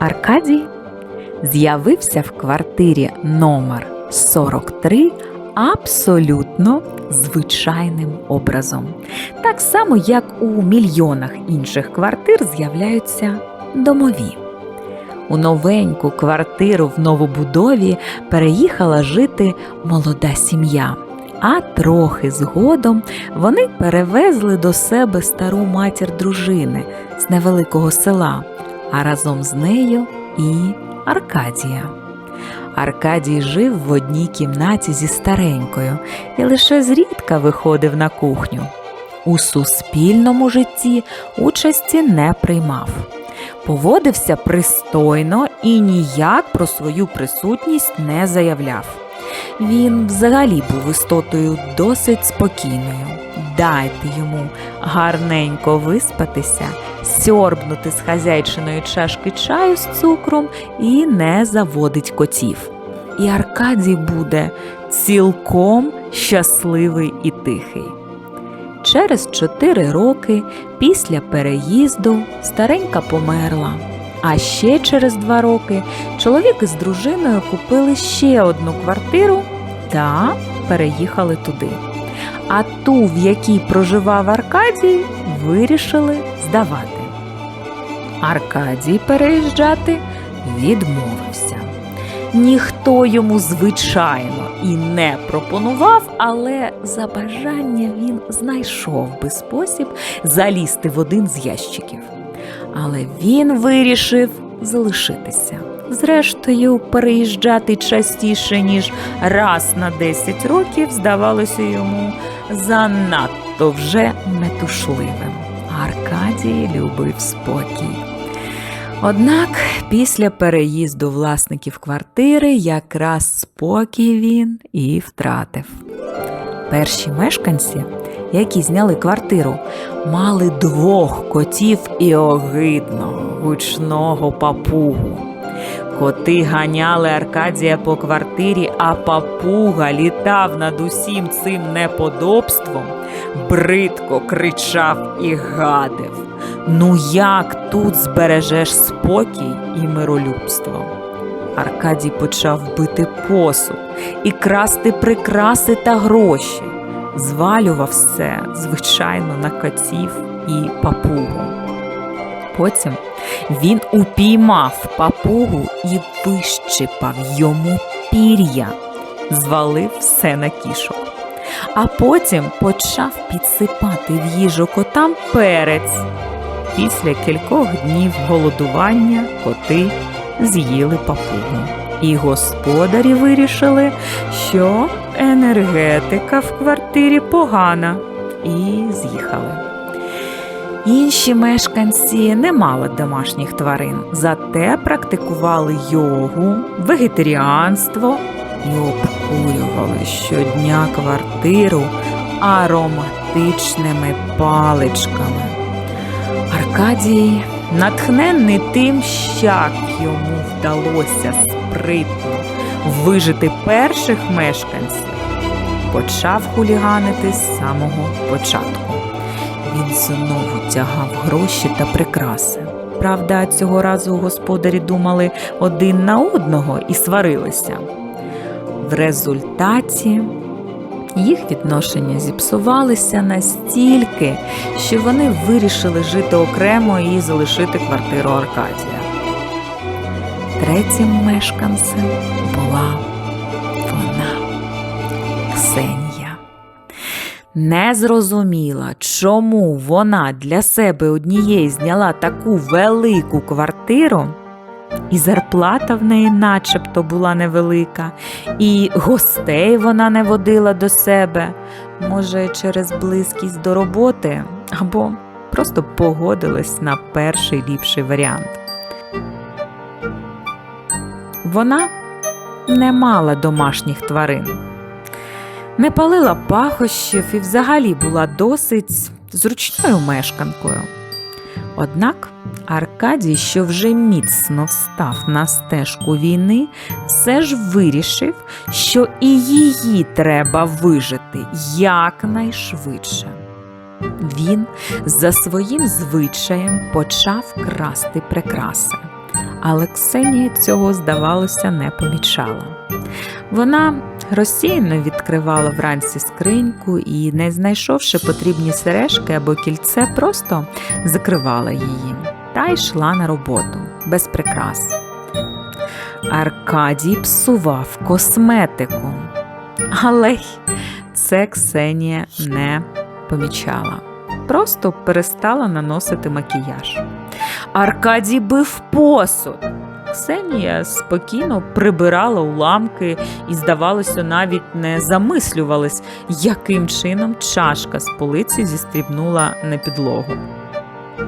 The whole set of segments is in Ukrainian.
Аркадій з'явився в квартирі номер 43 абсолютно звичайним образом. Так само, як у мільйонах інших квартир з'являються домові. У новеньку квартиру в новобудові переїхала жити молода сім'я. А трохи згодом вони перевезли до себе стару матір дружини з невеликого села, а разом з нею і Аркадія. Аркадій жив в одній кімнаті зі старенькою і лише зрідка виходив на кухню. У суспільному житті участі не приймав. Поводився пристойно і ніяк про свою присутність не заявляв. Він взагалі був істотою досить спокійною. Дайте йому гарненько виспатися, сьорбнути з хазяйчиної чашки чаю з цукром і не заводить котів. І Аркадій буде цілком щасливий і тихий. Через чотири роки після переїзду старенька померла. А ще через два роки чоловік із дружиною купили ще одну квартиру та переїхали туди. А ту, в якій проживав Аркадій, вирішили здавати. Аркадій переїжджати відмовився. Ніхто йому, звичайно, і не пропонував, але за бажання він знайшов би спосіб залізти в один з ящиків. Але він вирішив залишитися. Зрештою, переїжджати частіше, ніж раз на 10 років, здавалося йому занадто вже метушливим. Аркадій любив спокій. Однак після переїзду власників квартири якраз спокій він і втратив. Перші мешканці, які зняли квартиру, мали двох котів і огидного гучного папугу. Коти ганяли Аркадія по квартирі, а папуга літав над усім цим неподобством, бридко кричав і гадив. Ну як тут збережеш спокій і миролюбство? Аркадій почав бити посуд і красти прикраси та гроші. Звалював все, звичайно, на котів і папугу. Потім він упіймав папугу і вищипав йому пір'я, звалив все на кішок. А потім почав підсипати в їжу котам перець. Після кількох днів голодування коти з'їли папугу. І господарі вирішили, що енергетика в квартирі погана, і з'їхали. Інші мешканці не мали домашніх тварин, зате практикували йогу, вегетаріанство і обкурювали щодня квартиру ароматичними паличками. Аркадій, натхненний тим, як йому вдалося спритно вижити перших мешканців, почав хуліганити з самого початку. Він знову тягав гроші та прикраси. Правда, цього разу господарі думали один на одного і сварилися. В результаті їх відношення зіпсувалися настільки, що вони вирішили жити окремо і залишити квартиру Аркадія. Третім мешканцем була Не зрозуміла, чому вона для себе однієї зняла таку велику квартиру, і зарплата в неї начебто була невелика, і гостей вона не водила до себе, може, через близькість до роботи, або просто погодилась на перший ліпший варіант. Вона не мала домашніх тварин, не палила пахощів і взагалі була досить зручною мешканкою. Однак Аркадій, що вже міцно встав на стежку війни, все ж вирішив, що і її треба вижити якнайшвидше. Він за своїм звичаєм почав красти прикраси, Але Ксенія цього, здавалося, не помічала. Вона розсіяно відкривала вранці скриньку і, не знайшовши потрібні сережки або кільце, просто закривала її та йшла на роботу без прикрас. Аркадій псував косметику, але це Ксенія не помічала. Просто перестала наносити макіяж. Аркадій бив посуд. Ксенія спокійно прибирала уламки і, здавалося, навіть не замислювалась, яким чином чашка з полиці зістрібнула на підлогу.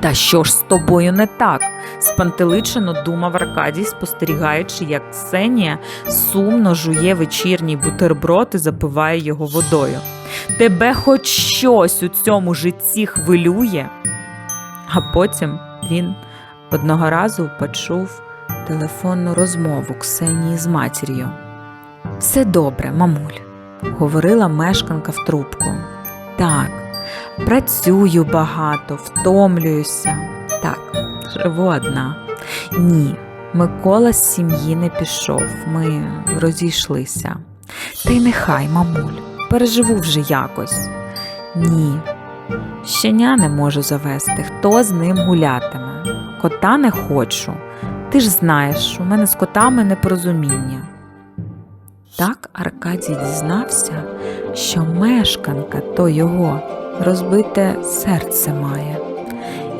Та що ж з тобою не так? спантеличено думав Аркадій, спостерігаючи, як Ксенія сумно жує вечірній бутерброд і запиває його водою. Тебе хоч щось у цьому житті хвилює. А потім він одного разу почув телефонну розмову Ксенії з матір'ю. Все добре, мамуль, говорила мешканка в трубку. Так, працюю багато, втомлююся. Так, живу одна. Ні, Микола з сім'ї не пішов, ми розійшлися. Та й нехай, мамуль, переживу вже якось. Ні, щеня не можу завести, хто з ним гулятиме. Кота не хочу. Ти ж знаєш, у мене з котами непорозуміння. Так Аркадій дізнався, що мешканка то його розбите серце має,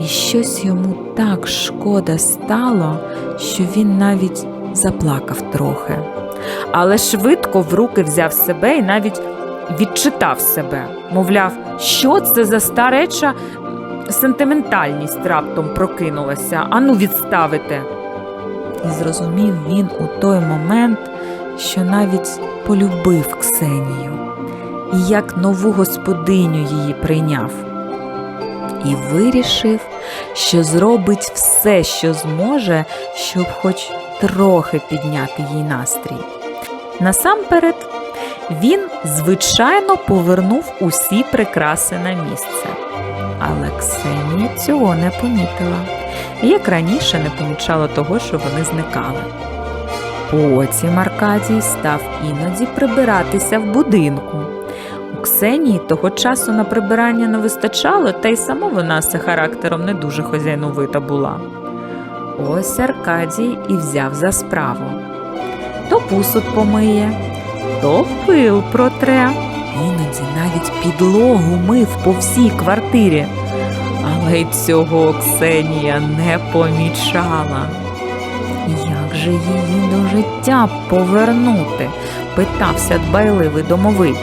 і щось йому так шкода стало, що він навіть заплакав трохи. Але швидко в руки взяв себе і навіть відчитав себе, мовляв, що це за стареча сентиментальність раптом прокинулася, ану відставити. І зрозумів він у той момент, що навіть полюбив Ксенію і як нову господиню її прийняв. І вирішив, що зробить все, що зможе, щоб хоч трохи підняти їй настрій. Насамперед, він, звичайно, повернув усі прикраси на місце. Але Ксенія цього не помітила, як раніше не помічала того, що вони зникали. Потім Аркадій став іноді прибиратися в будинку. У Ксенії того часу на прибирання не вистачало, та й сама вона з характером не дуже хазяйновита була. Ось Аркадій і взяв за справу. То посуд помиє, то пил протре, іноді навіть підлогу мив по всій квартирі. Й цього Ксенія не помічала. Як же її до життя повернути? питався дбайливий домовий.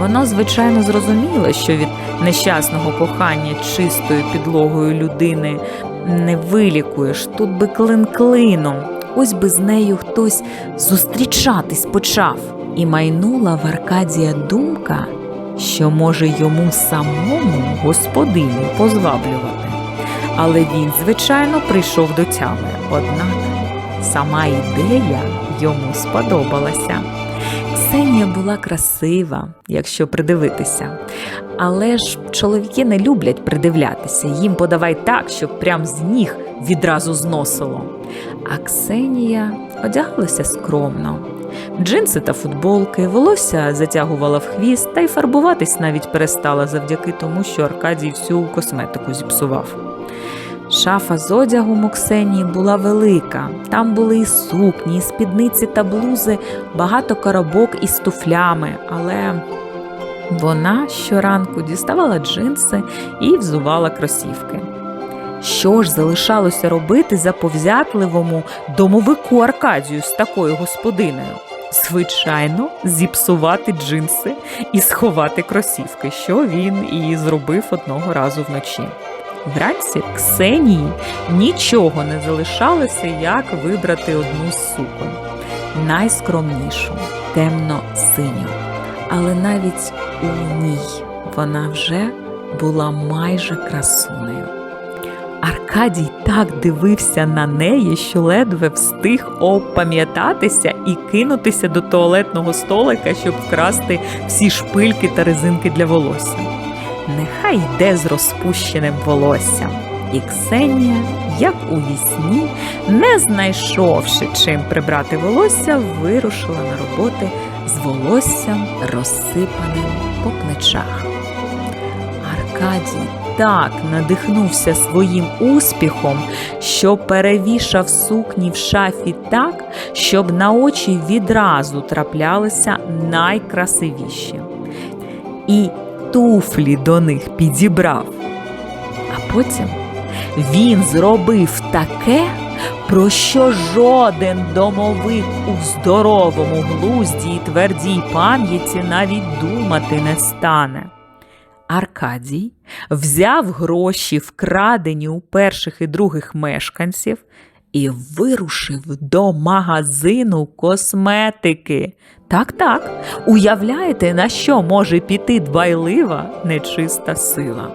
Воно, звичайно, зрозуміло, що від нещасного кохання чистою підлогою людини не вилікуєш, тут би клин клином. Ось би з нею хтось зустрічатись почав. І майнула в Аркадія думка, що може йому самому господиню позваблювати. Але він, звичайно, прийшов до тями, однак сама ідея йому сподобалася. Ксенія була красива, якщо придивитися. Але ж чоловіки не люблять придивлятися, їм подавай так, щоб прям з ніг відразу зносило. А Ксенія одягалася скромно. Джинси та футболки, волосся затягувала в хвіст та й фарбуватись навіть перестала завдяки тому, що Аркадій всю косметику зіпсував. Шафа з одягом у Ксенії була велика. Там були і сукні, і спідниці та блузи, багато коробок із туфлями, але вона щоранку діставала джинси і взувала кросівки. Що ж залишалося робити заповзятливому домовику Аркадію з такою господинею? Звичайно, зіпсувати джинси і сховати кросівки, що він і зробив одного разу вночі. Вранці Ксенії нічого не залишалося, як вибрати одну з суконь. Найскромнішу, темно-синю. Але навіть у ній вона вже була майже красунею. Аркадій так дивився на неї, що ледве встиг опам'ятатися і кинутися до туалетного столика, щоб вкрасти всі шпильки та резинки для волосся. Нехай йде з розпущеним волоссям. І Ксенія, як у вісні, не знайшовши чим прибрати волосся, вирушила на роботи з волоссям розсипаним по плечах. Аркадій так надихнувся своїм успіхом, що перевішав сукні в шафі так, щоб на очі відразу траплялися найкрасивіші. І туфлі до них підібрав. А потім він зробив таке, про що жоден домовик у здоровому глузді і твердій пам'яті навіть думати не стане. Аркадій взяв гроші, вкрадені у перших і других мешканців, і вирушив до магазину косметики. Так, так, уявляєте, на що може піти дбайлива нечиста сила.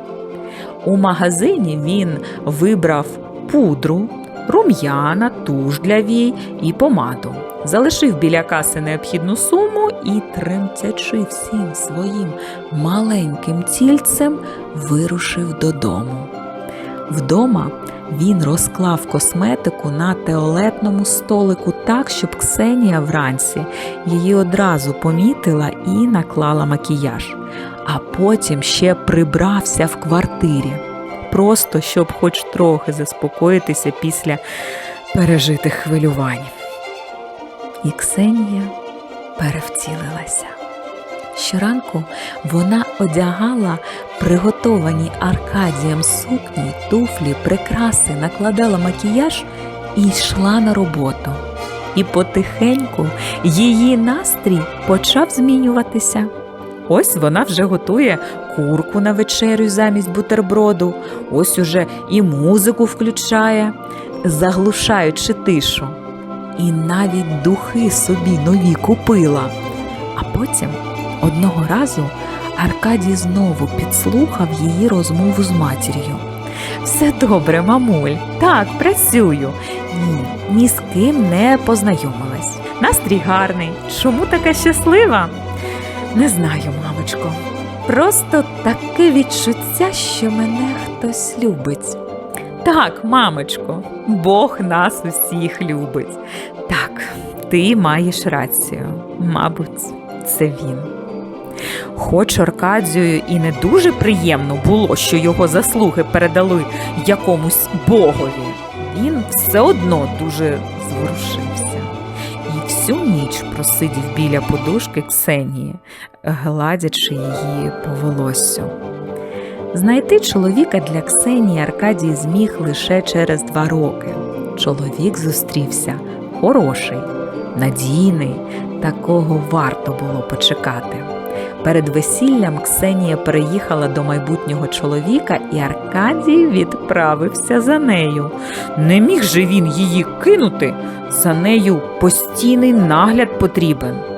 У магазині він вибрав пудру, рум'яна, туш для вій і помаду. Залишив біля каси необхідну суму і, тремтячи всім своїм маленьким тільцем, вирушив додому. Вдома він розклав косметику на туалетному столику так, щоб Ксенія вранці її одразу помітила і наклала макіяж, а потім ще прибрався в квартирі, просто щоб хоч трохи заспокоїтися після пережитих хвилювань. І Ксенія перевтілилася. Щоранку вона одягала приготовані Аркадієм сукні, туфлі, прикраси, накладала макіяж і йшла на роботу. І потихеньку її настрій почав змінюватися. Ось вона вже готує курку на вечерю замість бутерброду, ось уже і музику включає, заглушаючи тишу. І навіть духи собі нові купила. А потім одного разу Аркадій знову підслухав її розмову з матір'ю. Все добре, мамуль, так, працюю. Ні, ні з ким не познайомилась. Настрій гарний. Чому така щаслива? Не знаю, мамочко. Просто таке відчуття, що мене хтось любить. Так, мамочко, Бог нас усіх любить. Ти маєш рацію. Мабуть, це він. Хоч Аркадію і не дуже приємно було, що його заслуги передали якомусь богові, він все одно дуже зворушився і всю ніч просидів біля подушки Ксенії, гладячи її по волоссю. Знайти чоловіка для Ксенії Аркадій зміг лише через два роки. Чоловік зустрівся хороший, надійний, такого варто було почекати. Перед весіллям Ксенія переїхала до майбутнього чоловіка, і Аркадій відправився за нею. Не міг же він її кинути. За нею постійний нагляд потрібен.